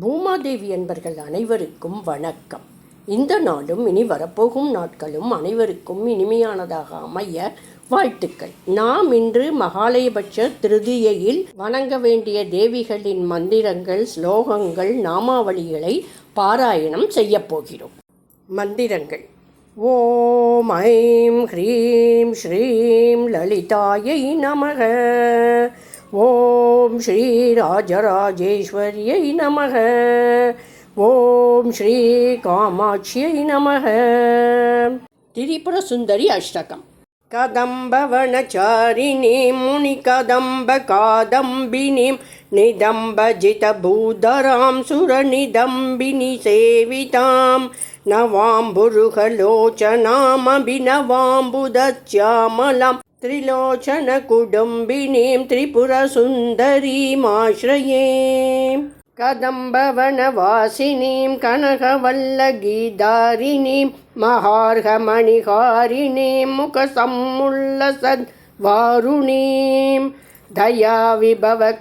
பூமாதேவி என்பர்கள் அனைவருக்கும் வணக்கம். இந்த நாளும் இனி வரப்போகும் நாட்களும் அனைவருக்கும் இனிமையானதாக அமைய வாழ்த்துக்கள். நாம் இன்று மகாலயபட்ச திருதியையில் வணங்க வேண்டிய தேவிகளின் மந்திரங்கள் ஸ்லோகங்கள் நாமாவளிகளை பாராயணம் செய்யப் போகிறோம். மந்திரங்கள். ஓம் ஐம் ஹ்ரீம் ஸ்ரீம் லலிதாயை நமக. ॐ श्रीराजराजेश्वर्यै नमः। ॐ श्रीकामाक्ष्यै नमः। त्रिपुरसुन्दरी अष्टकम्। कदम्बवनचारिणीं मुनिकदम्बकादम्बिनीं निदम्बजितभूधरां सुरनिदम्बिनि सेवितां नवाम्बुरुहलोचनामभिनवाम्बुदच्यामलम् त्रिलोचनकुटुम्बिनीं त्रिपुरसुन्दरीमाश्रये कदम्बवनवासिनीं कनकवल्लगीधारिणीं महार्घमणिहारिणीं मुखसम्मुल्लसद्वारुणीं दयाविभवकारिणीं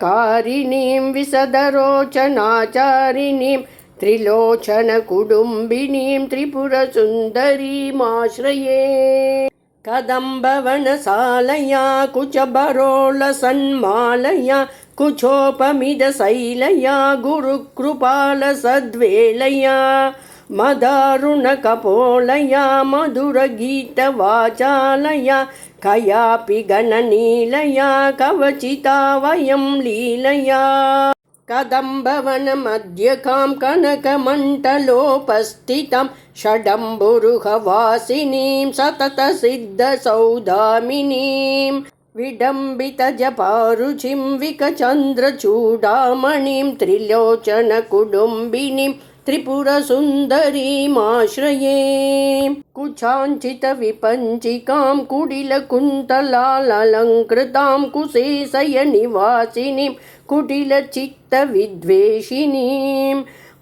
विसदरोचनाचारिणीं त्रिलोचनकुटुम्बिनीं त्रिपुरसुन्दरीमाश्रये कदम्बवनसालया कुचबरोलसन्मालया कुचोपमिदशैलया गुरुकृपालसद्वेलया मदारुणकपोलया मधुरगीतवाचालया कयापि गणनीलया कवचिता वयं लीलया कदम्बवनमध्यकां कनकमण्डलोपस्थितां षडम्बुरुहवासिनीं सततसिद्धसौदामिनीं विडम्बितजपारुचिं विकचन्द्रचूडामणिं त्रिलोचनकुटुम्बिनीं त्रिपुरसुन्दरीमाश्रये कुचाञ्चितविपञ्चिकां कुडिलकुन्तलालङ्कृतां कुशेशयनिवासिनीं कुटिलचित्तविद्वेषिणीं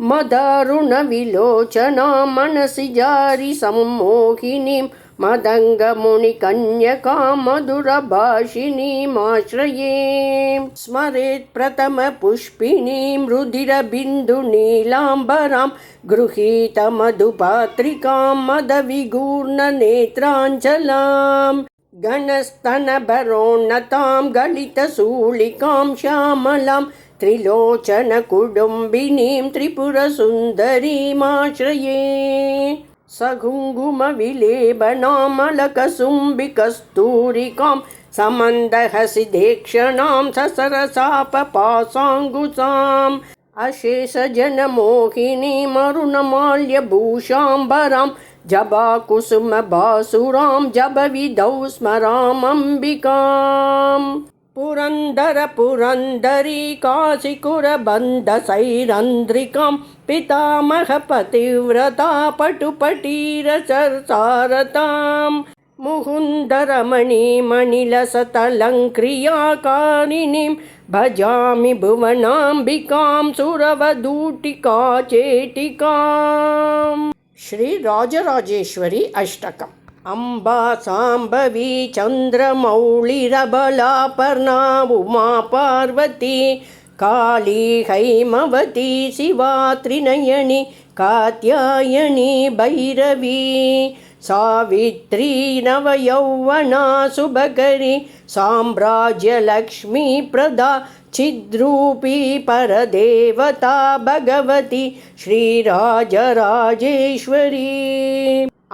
मदारुणविलोचनां मनसि जारिसम्मोहिनीं मदङ्गमुनिकन्यकां मधुरभाषिणीमाश्रये स्मरेत् प्रथमपुष्पिणीं रुधिरबिन्दुनीलाम्बरां गृहीतमधुपात्रिकां मदविगूर्णनेत्राञ्चलां गणस्तनभरोन्नतां गलितशूलिकां श्यामलां त्रिलोचनकुटुम्बिनीं त्रिपुरसुन्दरीमाश्रये सघुङ्गुमविलेबनामलकसुम्बिकस्तूरिकां समन्दहसि देक्षणां ससरसापपासाङ्गुसाम् अशेषजनमोहिनीमरुणमाल्यभूषाम्बरां जबाकुसुमबासुरां जबविधौ स्मरामम्बिकाम् पुरन्दरपुरन्दरी काशिकुरबन्धसैरन्ध्रिकां पितामहपतिव्रता पटुपटीरचर्सारतां मुहुन्दरमणिमणिलसतलङ्क्रियाकारिणीं भजामि भुवनाम्बिकां सुरवदूटिका चेटिकाम् श्रीराजराजेश्वरी अष्टकम् अम्बा साम्बवी चन्द्रमौळिरबलापर्णा उमा पार्वती काली हैमवती शिवा त्रिनयनी कात्यायनी भैरवी सावित्री नवयौवना शुभकरी साम्राज्यलक्ष्मीप्रदा चिद्रूपी परदेवता भगवती श्रीराजराजेश्वरी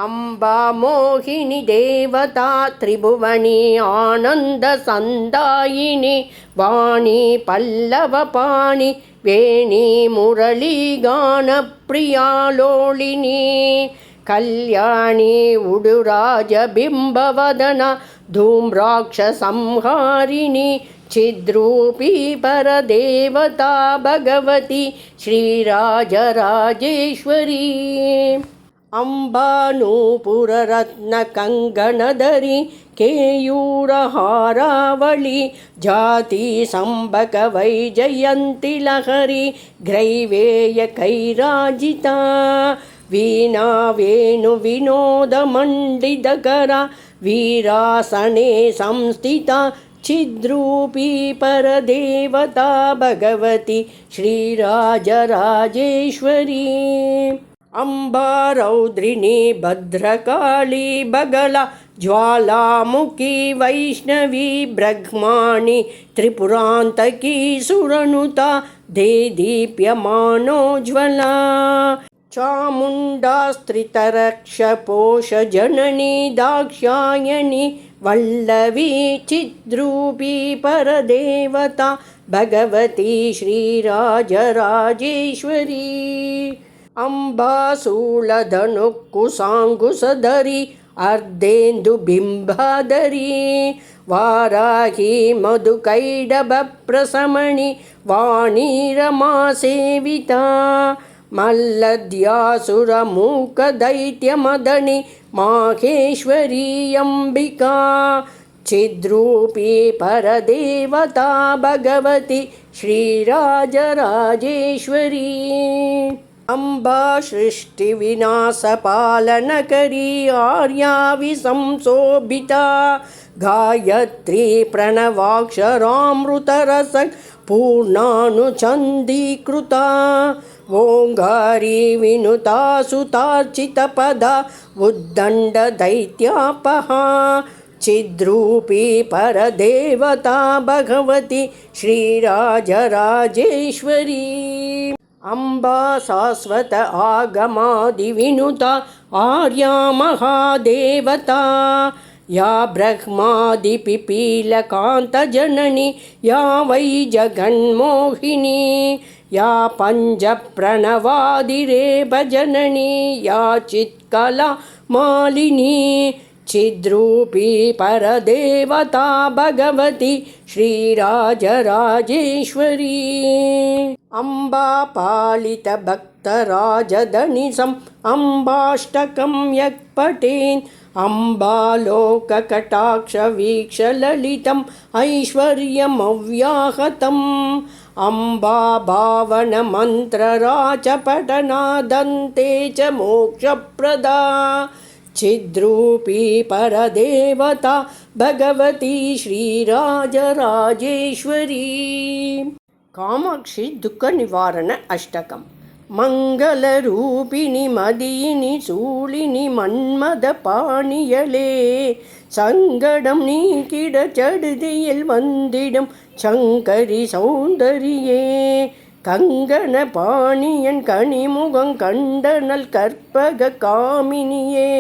अम्बा मोहिनी देवता त्रिभुवनी आनन्दसन्दायिनी वाणी पल्लवपाणि वेणी मुरलीगानप्रियालोलिनी कल्याणी उडुराजबिम्बवदना धूम्राक्षसंहारिणी छिद्रूपी परदेवता भगवती श्रीराजराजेश्वरी अम्बानूपुररत्नकङ्गणधरी केयूरहारावळि जातिसम्बकवैजयन्ति लहरी ग्रैवेयकैराजिता वीणा वेणुविनोदमण्डितकरा वीरासने संस्थिता चिद्रूपी परदेवता भगवती श्रीराजराजेश्वरी अम्बा रौद्रिणी भद्रकाली बगला ज्वालामुखी वैष्णवी ब्रह्माणि त्रिपुरान्तकी सुरनुता देदीप्यमानोज्ज्वला चामुण्डास्त्रितरक्षपोषजननी दाक्षायणी वल्लवी चिद्रूपी परदेवता भगवती श्रीराजराजेश्वरी अम्बासूलधनुकुसाङ्कुशधरी अर्धेन्दुबिम्बाधरी वाराही मधुकैडभप्रशमणि वाणीरमासेविता मल्लद्यासुरमूकदैत्यमदनि माहेश्वरी अम्बिका चिद्रूपी परदेवता भगवती श्रीराजराजेश्वरी अम्बा सृष्टिविनाशपालनकरी आर्या विसंशोभिता गायत्री प्रणवाक्षरामृतरस पूर्णानुचन्दीकृता ओङ्गारी विनुता सुतार्चितपदा उद्दण्डदैत्यापहा चिद्रूपी परदेवता भगवती श्रीराजराजेश्वरी अम्बा शाश्वत आगमादिविनुता आर्या महादेवता या ब्रह्मादिपिपीलकान्तजननी या वै जगन्मोहिनी या पञ्चप्रणवादिरेभजननी या चित्कला मालिनी चिद्रूपी परदेवता भगवती श्रीराजराजेश्वरी अम्बा पालितभक्तराजधनिसम् अम्बाष्टकं यः पठेन् अम्बालोककटाक्षवीक्षललितम् ऐश्वर्यमव्याहतम् अम्बा भावनमन्त्रराचपठनादन्ते च मोक्षप्रदा चिद्रूपी परदेवता भगवती श्रीराजराजेश्वरी காமாட்சி துக்க நிவாரண அஷ்டகம். மங்கள ரூபிணி மதியினி சூழினி மன்மத பாணியலே. சங்கடம் நீக்கிட சடுதியில் வந்திடும் சங்கரி சௌந்தரியே. கங்கண பாணியன் கனிமுகம் கண்டனல் கற்பக காமினியே.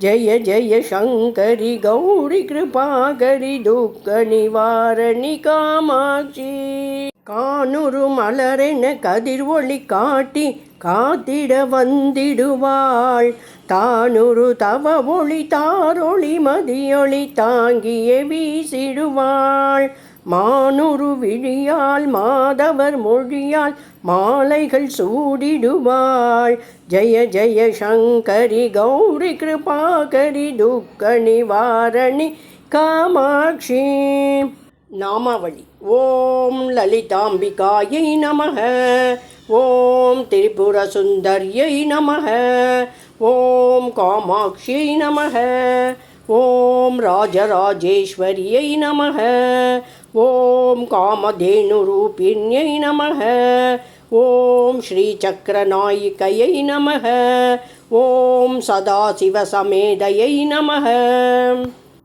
ஜய ஜய சங்கரி கௌரி கிருபாகரி துக்க நிவாரணி காமாட்சி. காணுரு மலரென கதிர் ஒளி காட்டி காத்திட வந்திடுவாள். தானுரு தவ ஒளி தாரொளி மதியொளி தாங்கிய வீசிடுவாள். மானுரு விழியால் மாதவர் மொழியால் மாலைகள் சூடிடுவாள். ஜய ஜய சங்கரி கௌரி கிருபாகரி துக்க நிவாரணி காமாட்சி. நாமாவளி. ஓம் லலிதாம்பிகாயை நமக. ஓம் திரிபுர திரிபுரசுந்தர்யை நமக. ஓம் காமாட்சியை நமக. ஓம் ராஜராஜேஸ்வரியை நமக. ஓம் காமதேனுரூபிண்யை நமக. ஓம் ஸ்ரீசக்கரநாயிகையை நமக. ஓம் சதாசிவசமேதையை நமக.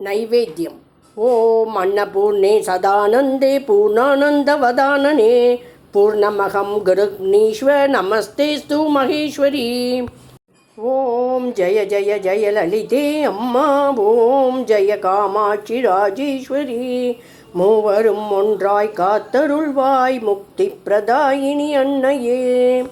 நைவேத்தியம். ஓம் அன்னபூர்ணே சதானந்தே பூர்ணானந்தவதானனே. பூர்ணமகம் குருக்னீஸ்வ நமஸ்தேஸ்து மகேஸ்வரி. ஓம் ஜய ஜய ஜய லலிதே அம்மா. ஓம் ஜய காமாட்சி ராஜேஸ்வரி. மூவரும் ஒன்றாய் காத்தருள்வாய் முக்தி பிரதாயினி அன்னையே.